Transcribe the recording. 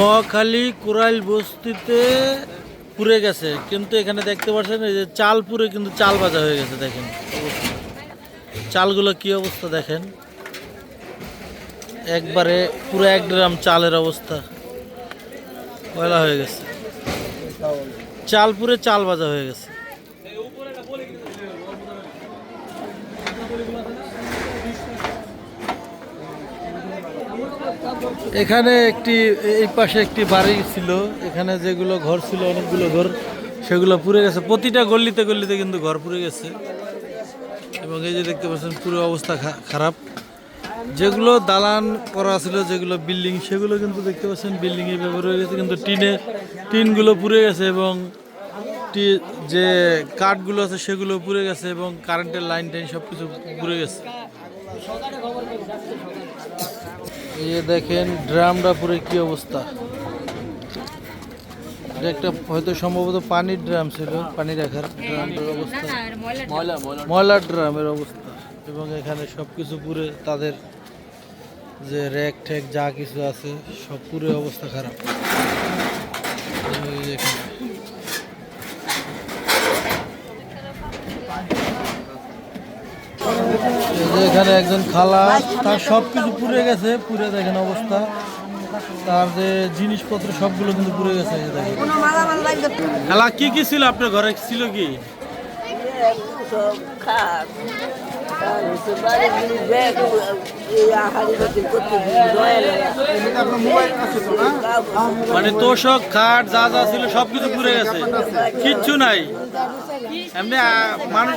মহাখালী কুরাইল বস্তিতে পুড়ে গেছে। কিন্তু এখানে দেখতে পাচ্ছেন এই যে চাল পুড়ে কিন্তু চাল বাজা হয়ে গেছে, দেখেন। চালগুলো কি অবস্থা দেখেন? একবারে পুরো এক গ্রাম চালের অবস্থা। কয়লা হয়ে গেছে। চাল পুরে চাল বাজা হয়ে গেছে। এখানে একটি, এই পাশে একটি বাড়ি ছিল। এখানে যেগুলো ঘর ছিল, অনেকগুলো ঘর, সেগুলো পুড়ে গেছে। প্রতিটা গল্লিতে গল্লিতে কিন্তু ঘর পুড়ে গেছে। এবং এই যে দেখতে পাচ্ছেন, পুরো অবস্থা খারাপ। যেগুলো দালান করা ছিল, যেগুলো বিল্ডিং, সেগুলো কিন্তু দেখতে পাচ্ছেন, বিল্ডিং এ ব্যবহার হয়ে গেছে। কিন্তু টিনে টিনগুলো পুড়ে গেছে এবং টি- যে কাঠগুলো আছে, সেগুলো পুড়ে গেছে এবং কারেন্টের লাইন টাইন সব কিছু পুড়ে গেছে। এই দেখেন, ড্রামটা পুরো কি অবস্থা? এটা একটা হয়তো সম্ভবত পানির ড্রাম ছিল, পানি রাখার ড্রামটার অবস্থা। ময়লার ড্রামের অবস্থা। এবং এখানে সব কিছু পুরে তাদের যে র্যাক ট্যাক যা কিছু আছে, সব পুরো অবস্থা খারাপ। এখানে। এই যে এখানে একজন খালা, তার সব কিছু পুড়ে গেছে, পুড়ে দেখেন অবস্থা। তার যে জিনিসপত্র সবগুলো কিন্তু পুড়ে গেছে খালা, কি কি ছিল আপনার ঘরে? ছিল কি? সব মানে তোষক খাট যা যা ছিল সবকিছু পুরে গেছে। কিচ্ছু নাই। এমনি মানুষ